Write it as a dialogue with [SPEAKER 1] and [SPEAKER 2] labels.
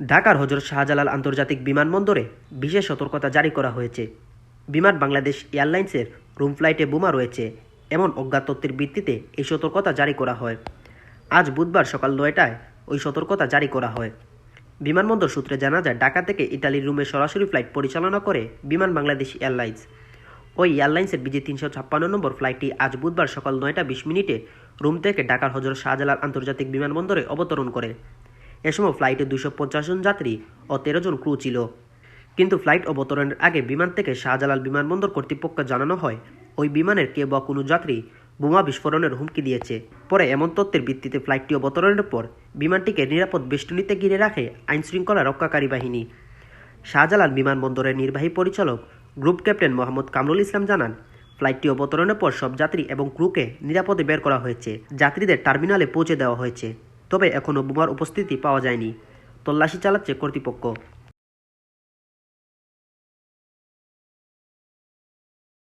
[SPEAKER 1] ঢাকার হজরত শাহজালাল আন্তর্জাতিক বিমানবন্দরে বিশেষ সতর্কতা জারি করা হয়েছে। বিমান বাংলাদেশ এয়ারলাইন্সের রুম ফ্লাইটে বোমা রয়েছে, এমন অজ্ঞাত তথ্যের ভিত্তিতে এই সতর্কতা জারি করা হয়। আজ বুধবার সকাল নয়টায় ওই সতর্কতা জারি করা হয়। বিমানবন্দর সূত্রে জানা যায়, ঢাকা থেকে ইটালির রুমে সরাসরি ফ্লাইট পরিচালনা করে বিমান বাংলাদেশ এয়ারলাইন্স। ওই এয়ারলাইন্সের বিজি তিনশো ছাপ্পান্ন নম্বর ফ্লাইটটি আজ বুধবার সকাল নয়টা বিশ মিনিটে রুম থেকে ঢাকার হজরত শাহজালাল আন্তর্জাতিক বিমানবন্দরে অবতরণ করে। এ সময় ফ্লাইটে দুশো পঞ্চাশ জন যাত্রী ও তেরো জন ক্রু ছিল। কিন্তু ফ্লাইট অবতরণের আগে বিমান থেকে শাহজালাল বিমানবন্দর কর্তৃপক্ষ জানানো হয়, ওই বিমানের কে বা কোনো যাত্রী বোমা বিস্ফোরণের হুমকি দিয়েছে। পরে এমন তথ্যের ভিত্তিতে ফ্লাইটটি অবতরণের পর বিমানটিকে নিরাপদ বেষ্টনীতে ঘিরে রাখে আইনশৃঙ্খলা রক্ষাকারী বাহিনী। শাহজালাল বিমানবন্দরের নির্বাহী পরিচালক গ্রুপ ক্যাপ্টেন মোহাম্মদ কামরুল ইসলাম জানান ফ্লাইটটি অবতরণের পর সব যাত্রী এবং ক্রুকে নিরাপদে বের করা হয়েছে। যাত্রীদের টার্মিনালে পৌঁছে দেওয়া হয়েছে। তবে এখনও বোমার উপস্থিতি পাওয়া যায়নি। তল্লাশি চালাচ্ছে কর্তৃপক্ষ।